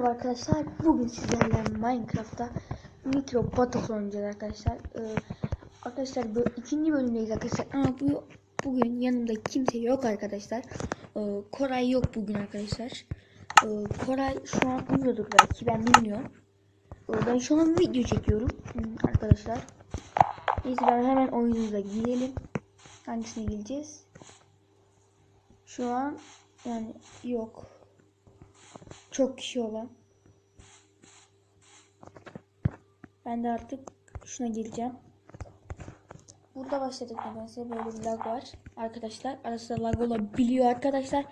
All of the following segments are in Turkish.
Merhaba arkadaşlar. Bugün sizlerle Minecraft'ta Mikro Batos oynayacağız arkadaşlar. Ee, arkadaşlar bu ikinci bölümdeyiz arkadaşlar. Ama bu bugün yanımda kimse yok arkadaşlar. Ee, Koray yok bugün arkadaşlar. Ee, Koray şu an uyuyordur belki ben bilmiyorum. Ee, ben şu an video çekiyorum hmm, arkadaşlar. Neyse ben hemen oyunumuza gidelim. Hangisine gireceğiz? Şu an yani yok. Çok kişi olan. Ben de artık şuna geleceğim. Burada başladık nedense böyle bir lag var. Arkadaşlar arasında lag olabiliyor arkadaşlar.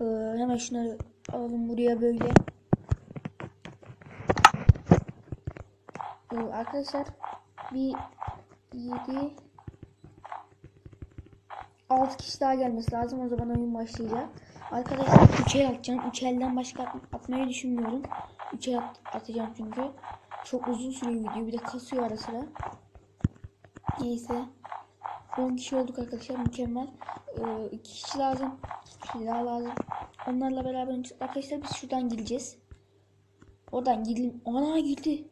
Ee, hemen şunları alalım buraya böyle. Ee, arkadaşlar bir 7 6 kişi daha gelmesi lazım. O zaman oyun başlayacak. Arkadaşlar 3 el atacağım. 3 elden başka at- atmayı düşünmüyorum. 3 el at- atacağım çünkü. Çok uzun sürüyor video. Bir de kasıyor ara sıra. Neyse. 10 kişi olduk arkadaşlar. Mükemmel. 2 kişi lazım. 2 kişi daha lazım. Onlarla beraber. Arkadaşlar biz şuradan gireceğiz. Oradan gidelim. Ana girdi.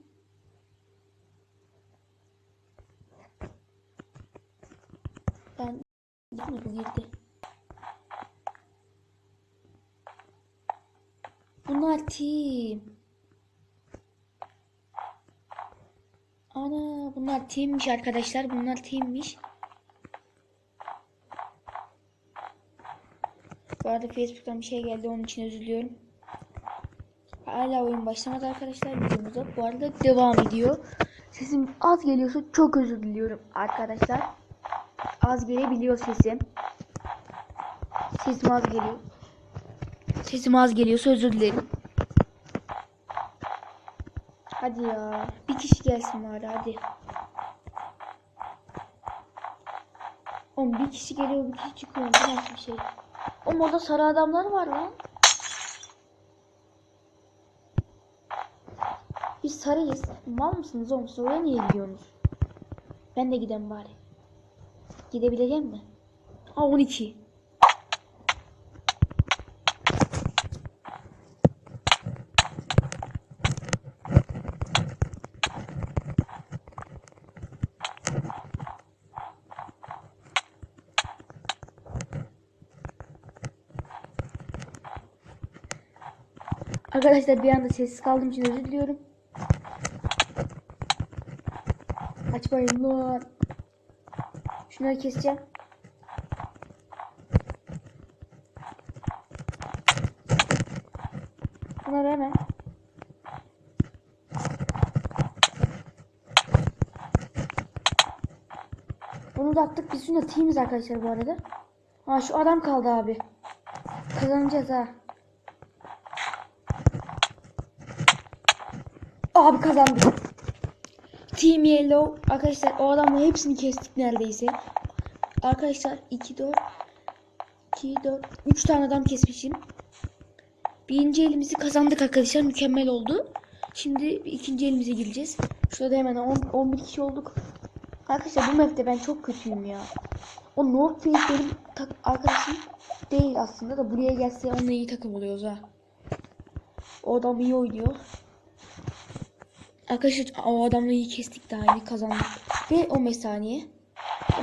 Ben bu girdi. Bunlar team. Ana bunlar teammiş arkadaşlar. Bunlar teammiş. Bu arada Facebook'tan bir şey geldi. Onun için özür diliyorum. Hala oyun başlamadı arkadaşlar videomuza. Bu arada devam ediyor. Sesim az geliyorsa çok özür diliyorum arkadaşlar. Az gelebiliyor sesim. Sesim az geliyor. Sesim az geliyorsa özür dilerim. Hadi ya. Bir kişi gelsin bari hadi. Oğlum bir kişi geliyor bir kişi çıkıyor. Bu nasıl bir şey? Oğlum orada sarı adamlar var lan. Biz sarıyız. Mal mısınız oğlum? Siz oraya niye gidiyorsunuz? Ben de gidem bari. Gidebileceğim mi? Aa 12. Arkadaşlar bir anda sessiz kaldığım için özür diliyorum. Açmayın lan. Şunları keseceğim. Bunları hemen. Bunu da attık. Biz şunu da teamiz arkadaşlar bu arada. Ha şu adam kaldı abi. Kazanacağız ha. Abi kazandık. Team Yellow arkadaşlar o adamların hepsini kestik neredeyse. Arkadaşlar 2 4 2 4 3 tane adam kesmişim. Birinci elimizi kazandık arkadaşlar. Mükemmel oldu. Şimdi ikinci elimize gireceğiz. Şurada hemen 10 11 kişi olduk. Arkadaşlar bu map'te ben çok kötüyüm ya. O North Face benim arkadaşım değil aslında da buraya gelse onunla iyi takım oluyoruz ha. O adam iyi oynuyor. Arkadaşlar o adamla iyi kestik daha iyi kazandık. Ve 15 saniye.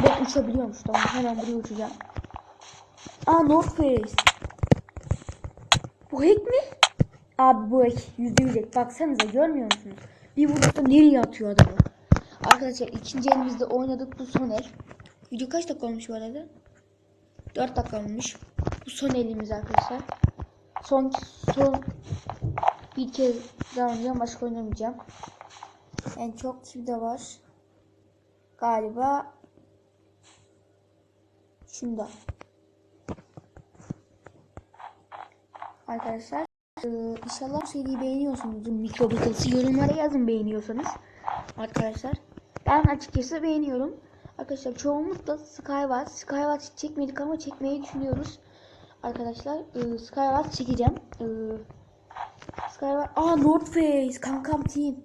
Ben uçabiliyormuş tamam hemen buraya uçacağım. Aa North Face. Bu hack mi? Abi bu hack. Yüzde yüz hack. Baksanıza görmüyor musunuz? Bir vuruşta nereye atıyor adamı? Arkadaşlar ikinci elimizde oynadık bu son el. Video kaç dakika olmuş bu arada? 4 dakika olmuş. Bu son elimiz arkadaşlar. Son son bir kez daha oynayacağım. Başka oynamayacağım. En çok kimde var? Galiba şunda. Arkadaşlar e, inşallah bu seriyi beğeniyorsunuz. Mikro Battles'ı yorumlara yazın beğeniyorsanız. Arkadaşlar ben açıkçası beğeniyorum. Arkadaşlar çoğunlukla. Skyward hiç çekmedik ama çekmeyi düşünüyoruz. Arkadaşlar e, Skyward çekeceğim. E, Skyward. Aa North Face kankam team.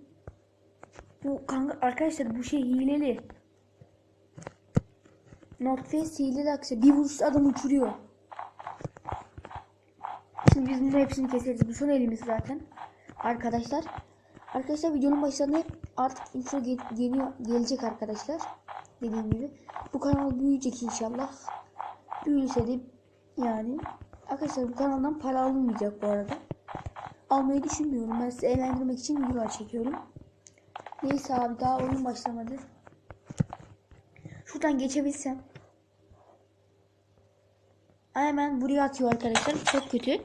Bu kanka arkadaşlar bu şey hileli. Face hileli arkadaşlar. Bir vuruşta adam uçuruyor. Şimdi biz bunların hepsini keseriz. Bu son elimiz zaten. arkadaşlar. Arkadaşlar videonun başlarında artık intro ge- geliyor, gelecek arkadaşlar. Dediğim gibi. Bu kanal büyüyecek inşallah. Büyürse de yani. Arkadaşlar bu kanaldan para alınmayacak bu arada. Almayı düşünmüyorum. Ben sizi eğlendirmek için videolar çekiyorum. Neyse abi daha oyun başlamadı. Şuradan geçebilsem. Hemen buraya atıyor arkadaşlar. Çok kötü.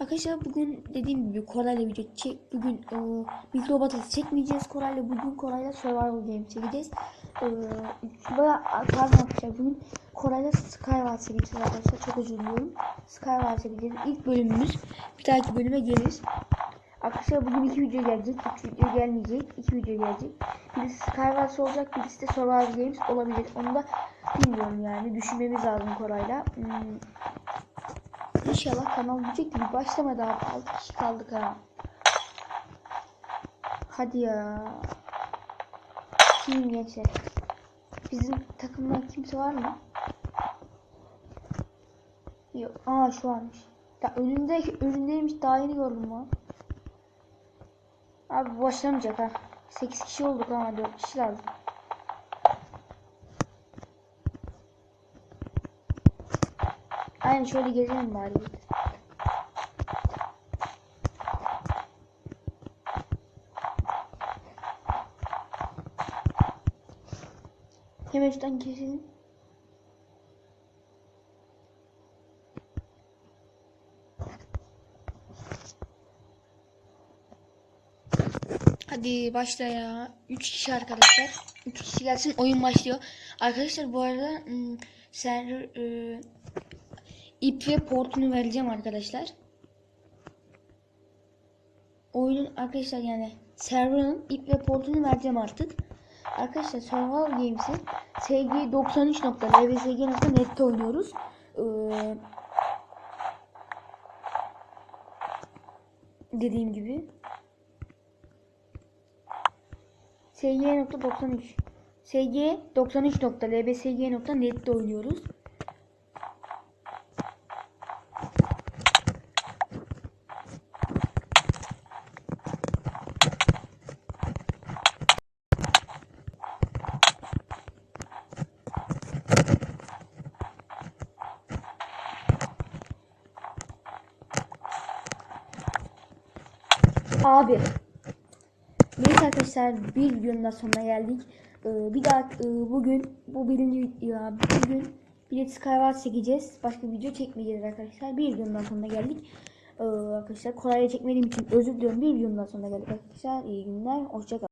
Arkadaşlar bugün dediğim gibi Koray'la video çek. Bugün e, Mikro Battles çekmeyeceğiz Koray'la. Bugün Koray'la Survival Game çekeceğiz. E, bayağı pardon arkadaşlar bugün Koray'la Skyward çekeceğiz arkadaşlar. Çok özür diliyorum. Skyward çekeceğiz. İlk bölümümüz. Bir dahaki bölüme gelir. Arkadaşlar bugün iki video gelecek. Üç video gelmeyecek. iki video gelecek. Birisi Skywars olacak. Birisi de Survival Games olabilir. Onu da bilmiyorum yani. Düşünmemiz lazım Koray'la. Hmm. İnşallah kanal büyüyecek gibi başlamadı abi. 6 kişi kaldık ha. Hadi ya. Kim gençler? Bizim takımdan kimse var mı? Yok. Aa şu varmış. Da önünde önündeymiş daha yeni gördüm lan. Abi başlamayacak ha. 8 kişi olduk ama 4 kişi lazım. Aynen şöyle gezelim bari. Hemen şuradan keselim. Hadi başla ya. 3 kişi arkadaşlar. 3 kişi gelsin oyun başlıyor. Arkadaşlar bu arada server e, ip ve portunu vereceğim arkadaşlar. Oyunun arkadaşlar yani server'ın ip ve portunu vereceğim artık. Arkadaşlar Survival Games'i sg93.lvsg.net'te oynuyoruz. Ee, dediğim gibi. SG.93 SG93.lbsg.net'te oynuyoruz. Abi arkadaşlar bir videonun sonuna geldik. Ee, bir daha e, bugün bu birinci ya bugün de Skyward çekeceğiz. Başka video çekmeyeceğiz arkadaşlar. Bir videonun sonuna geldik. Ee, arkadaşlar Koray'la çekmediğim için özür diliyorum. Bir videonun sonuna geldik arkadaşlar. İyi günler. Hoşçakalın.